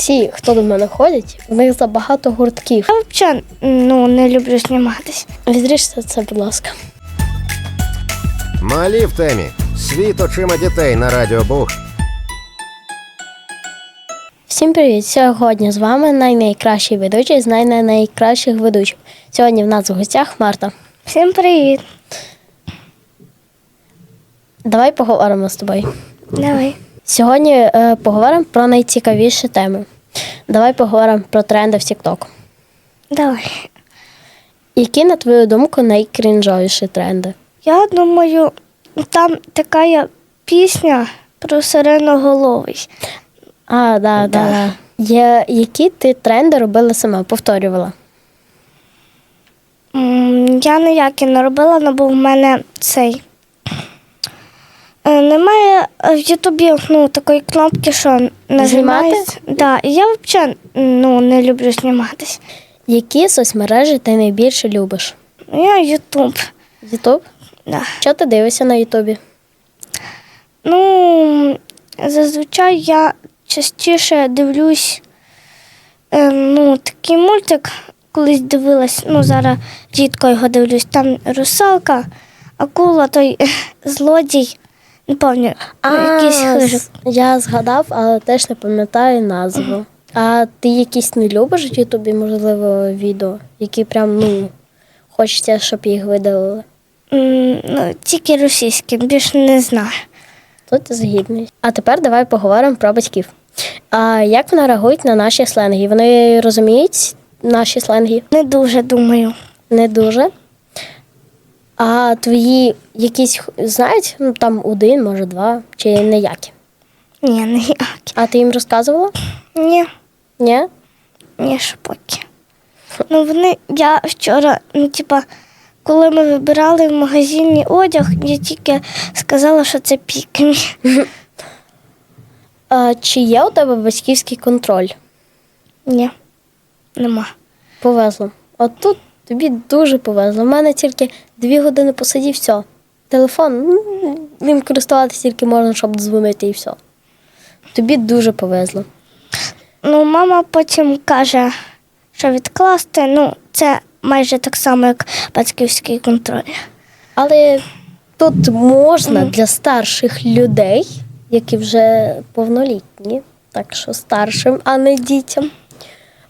Всі, хто до мене ходять, в них забагато гуртків. Я взагалі ну, не люблю зніматись. Відріжте це, будь ласка. Малі в темі. Світ очима дітей на Радіо Буг. Всім привіт! Сьогодні з вами найкращий ведучий з най- найкращих ведучих. Сьогодні в нас в гостях Марта. Всім привіт. Давай поговоримо з тобою. Давай. Сьогодні е, поговоримо про найцікавіші теми. Давай поговоримо про тренди в TikTok. Давай. Які, на твою думку, найкрінжовіші тренди? Я думаю, там така пісня про сиреноголовий. А, да, да. да. Є, які ти тренди робила сама, повторювала? Я ніякі не робила, але бо в мене цей. Е, Немає в Ютубі ну, такої кнопки, що нажимається. Да, я взагалі ну, не люблю зніматись. Які соцмережі ти найбільше любиш? Я Ютуб. Ютуб? Да. Що ти дивишся на Ютубі? Ну, зазвичай я частіше дивлюсь е, ну, такий мультик, колись дивилась, ну зараз рідко його дивлюсь. Там русалка, акула, той злодій, не пам'ятаю, якийсь хижик. Я згадав, але теж не пам'ятаю назву. А ти якісь не любиш в Ютубі, можливо, відео, які прям ну хочеться, щоб їх видалили. М, Ну, тільки російські, більше не знаю. Тут згідний. А тепер давай поговоримо про батьків. А як вони реагують на наші сленги? Вони розуміють наші сленги? Не дуже думаю. Не дуже. А твої якісь знають, ну там один, може, два, чи ніякі. Ні, ніякі. А ти їм розказувала? Ні, Ні? ні, шпоки. Ну, вони, я вчора, ну, типа, коли ми вибирали в магазині одяг, я тільки сказала, що це пікмі. А, чи є у тебе батьківський контроль? Ні, нема. Повезло. От тут тобі дуже повезло. У мене тільки дві години посидів, все. Телефон, ну, ним користуватися тільки можна, щоб дзвонити і все. Тобі дуже повезло. Ну, мама потім каже, що відкласти, ну, це майже так само, як батьківський контроль. Але тут можна для старших людей, які вже повнолітні, так що старшим, а не дітям.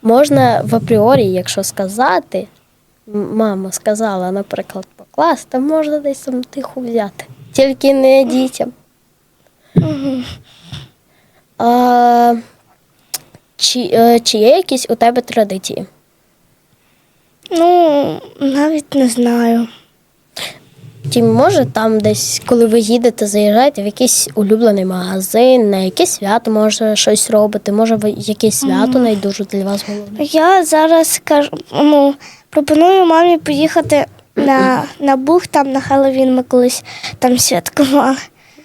Можна в апріорі, якщо сказати, мама сказала, наприклад, покласти, можна десь там тихо взяти. Тільки не дітям. А, чи, е, чи є якісь у тебе традиції? Ну, навіть не знаю. Чи може там десь, коли ви їдете, заїжджаєте в якийсь улюблений магазин, на якесь свято може щось робити, може ви якесь свято найдуже для вас головне? Я зараз кажу, ну, пропоную мамі поїхати на, на Буг, там на Хеллоуін ми колись там святкували.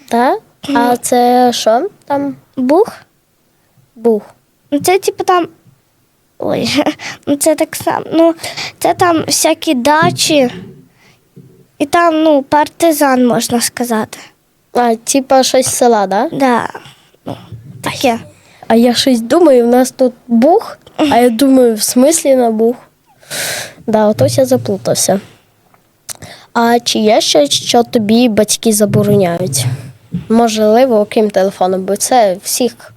Так? А це що там Буг? бух? Ну, це типу там. Ой, ну це так само. Ну, це там всякі дачі. І там, ну, партизан, можна сказати. А, типа щось з села, да? Да. Ну, таке. А я щось думаю, в нас тут бух, а я думаю, в смислі на бух. Да, отось я заплутався. А чи є щось, що тобі батьки забороняють? Можливо, окрім телефону, бо це всіх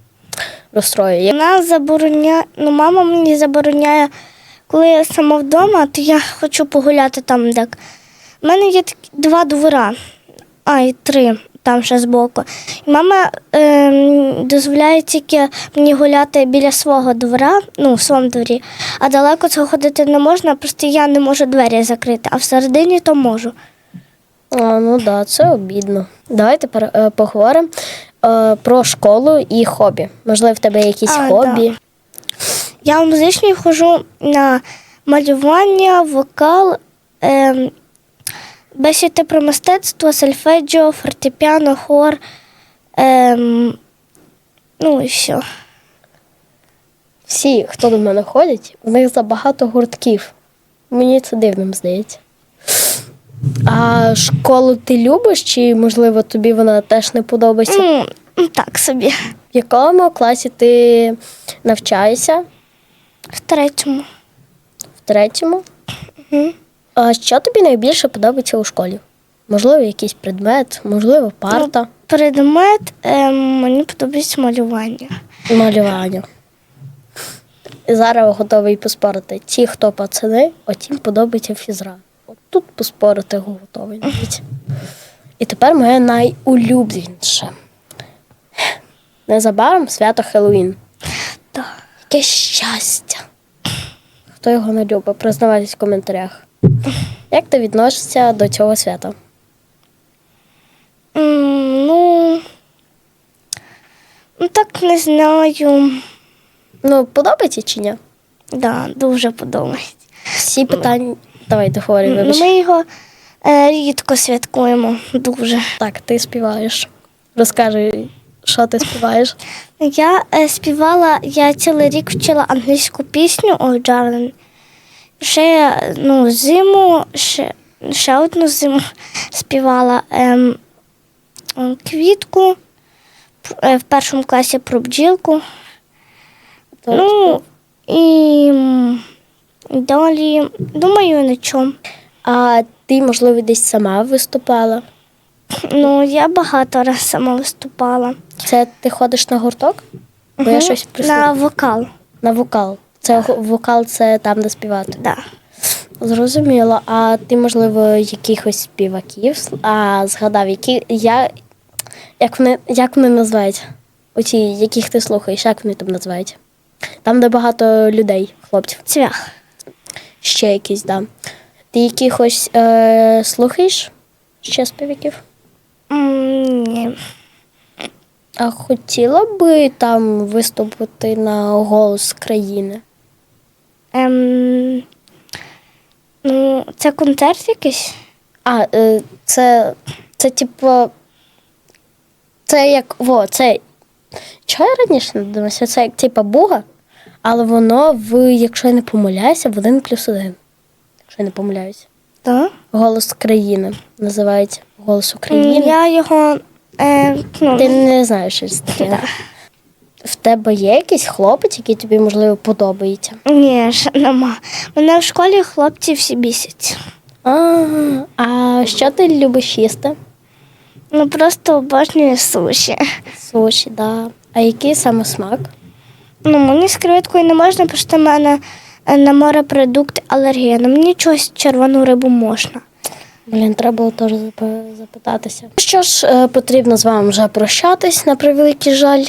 розстроює. Вона забороняє, ну, мама мені забороняє, коли я сама вдома, то я хочу погуляти там, так. У мене є два двора, а і три там ще збоку. Мама ем, дозволяє тільки мені гуляти біля свого двора, ну, в своєму дворі, а далеко цього ходити не можна, просто я не можу двері закрити, а всередині то можу. А, ну так, да, це обідно. Давай тепер е, поговоримо е, про школу і хобі. Можливо, в тебе якісь А, хобі. Я в музичній ходжу на малювання, вокал, ем, бесіди про мистецтво, сольфеджіо, фортепіано, хор. Ем, ну і все. Всі, хто до мене ходять, у них забагато гуртків. Мені це дивним здається. А школу ти любиш, чи, можливо, тобі вона теж не подобається? Ну, Так собі. В якому класі ти навчаєшся? В третьому. В третьому? Мгм. А що тобі найбільше подобається у школі? Можливо, якийсь предмет, можливо, парта, Предмет ем, мені подобається малювання. малювання. І зараз готовий поспорити. Ті, хто пацани, отім подобається фізра. От тут поспорити готовий навіть. І тепер моє найулюбленіше. Незабаром свято Хеллоуін. Так. Яке щастя. Хто його не любить, признавайтесь в коментарях. Як ти відносишся до цього свята? М, ну, ну, так не знаю. Ну, подобається чи ні? Да, дуже подобається. Всі питання. Давай договорюй, Ну, вибач. ми його е, рідко святкуємо. Дуже. Так, ти співаєш. Розкажи, що ти співаєш. Я е, співала, я цілий рік вчила англійську пісню «Oh, darling». Ще ну, зиму, ще, ще одну зиму співала ем, ем, квітку е, в першому класі про бджілку. Ну, і далі, думаю, на чому. А ти, можливо, десь сама виступала? Ну, я багато раз сама виступала. Це ти ходиш на гурток? Бо я Мгм. щось на вокал. На вокал. Це вокал це там, де співати. Да. Зрозуміло. А ти, можливо, якихось співаків а, згадав, які я. Як вони, як вони називають? Оці, яких ти слухаєш, як вони там називають? Там, де багато людей, хлопців. Цвях. Ще якісь, да. Ти якихось е, слухаєш ще співаків? М, Ні. А хотіла би там виступити на голос країни? Ем, ну, це концерт якийсь? А, е, це, це типу. Це як. Во, це. Чого я раніше не дивилася? Це як типу буга, але воно в, якщо я не помиляюся, в один плюс один. Якщо я не помиляюся. Так. Голос країни. Називається Голос України. Я його. Е, ну, Ти не знаєш що це таке. Да. В тебе є якийсь хлопець, який тобі, можливо, подобається? Ні, ще нема. Мене в школі хлопці всі бісять. А, а що ти любиш їсти? Ну просто обожнюю суші. Суші, да. А який саме смак? Ну, мені з креветкою не можна, тому що в мене е, на морепродукти алергія. Ну, мені чогось червону рибу можна. Блін, треба було теж запитатися. Що ж, е, потрібно з вами вже прощатись на превеликий жаль.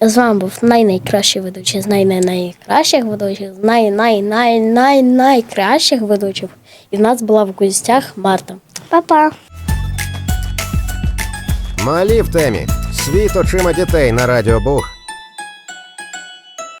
З вами був най-найкращий ведучий з най-найкращих ведучих, з най-най-най-най-найкращих ведучих. І в нас була в гостях Марта. Па-па. Малі в темі. Світ очима дітей на Радіо Буг